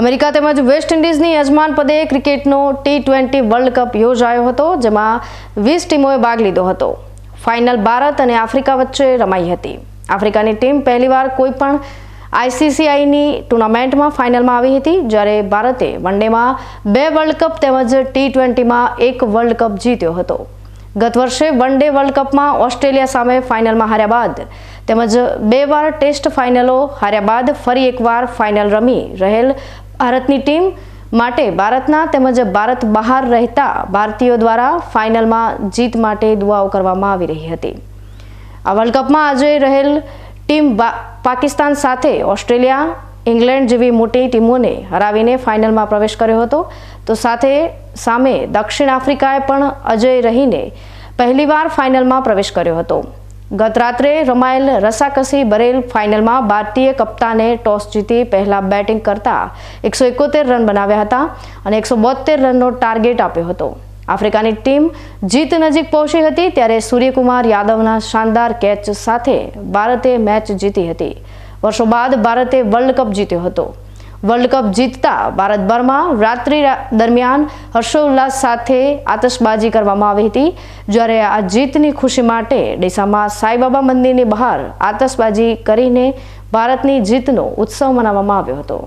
America તેમજ waste ઇન્ડિઝની યજમાન પદે ક્રિકેટનો ટી ટ્વેન્ટી વર્લ્ડ કપ યોજાયો હતો, જેમાં વીસ ટીમોએ ભાગ લીધો હતો. ફાઇનલ ભારત અને આફ્રિકા વચ્ચે રમાઈ હતી. આફ્રિકાની ટીમ પહેલીવાર કોઈ પણ આઈસીસીઆઈની ટુર્નામેન્ટમાં ફાઇનલમાં આવી હતી, જ્યારે ભારતે વનડેમાં બે વર્લ્ડ કપ તેમજ ટી ટ્વેન્ટીમાં એક વર્લ્ડ કપ જીત્યો હતો. ગત વર્ષે વન ડે વર્લ્ડ કપમાં ઓસ્ટ્રેલિયા સામે ફાઇનલમાં હાર્યા બાદ તેમજ બે વાર ટેસ્ટ ફાઇનલો હાર્યા બાદ ફરી એકવાર ફાઇનલ રમી રહેલ ભારતની ટીમ માટે ભારતના તેમજ ભારત બહાર રહેતા ભારતીયો દ્વારા ફાઇનલમાં જીત માટે દુઆઓ કરવામાં આવી રહી હતી. આ વર્લ્ડ કપમાં આજે રહેલ ટીમ પાકિસ્તાન સાથે ઓસ્ટ્રેલિયા, ઇંગ્લેન્ડ જેવી મોટી ટીમોને હરાવીને ફાઇનલમાં પ્રવેશ કર્યો હતો. તો સાથે સામે દક્ષિણ આફ્રિકાએ પણ અજય રહીને પહેલીવાર ફાઇનલમાં પ્રવેશ કર્યો હતો. ગત રાત્રે રમાયેલ રસાકસી ભરેલ ફાઇનલમાં ભારતીય કપ્તાને ટોસ જીતી પહેલા બેટિંગ કરતા એકસો એકોતેર રન બનાવ્યા હતા અને એકસો બોતેર રનનો ટાર્ગેટ આપ્યો હતો. આફ્રિકાની ટીમ જીત નજીક પહોંચી હતી ત્યારે સૂર્યકુમાર યાદવના શાનદાર કેચ સાથે ભારતે મેચ જીતી હતી. વર્ષો બાદ ભારતે વર્લ્ડ કપ જીત્યો હતો. વર્લ્ડ કપ જીતતા ભારતભરમાં રાત્રિ દરમિયાન હર્ષોલ્લાસ સાથે આતશબાજી કરવામાં આવી હતી. જ્યારે આ જીતની ખુશી માટે ડીસામાં સાંઈબાબા મંદિરની બહાર આતશબાજી કરીને ભારતની જીતનો ઉત્સવ મનાવવામાં આવ્યો હતો.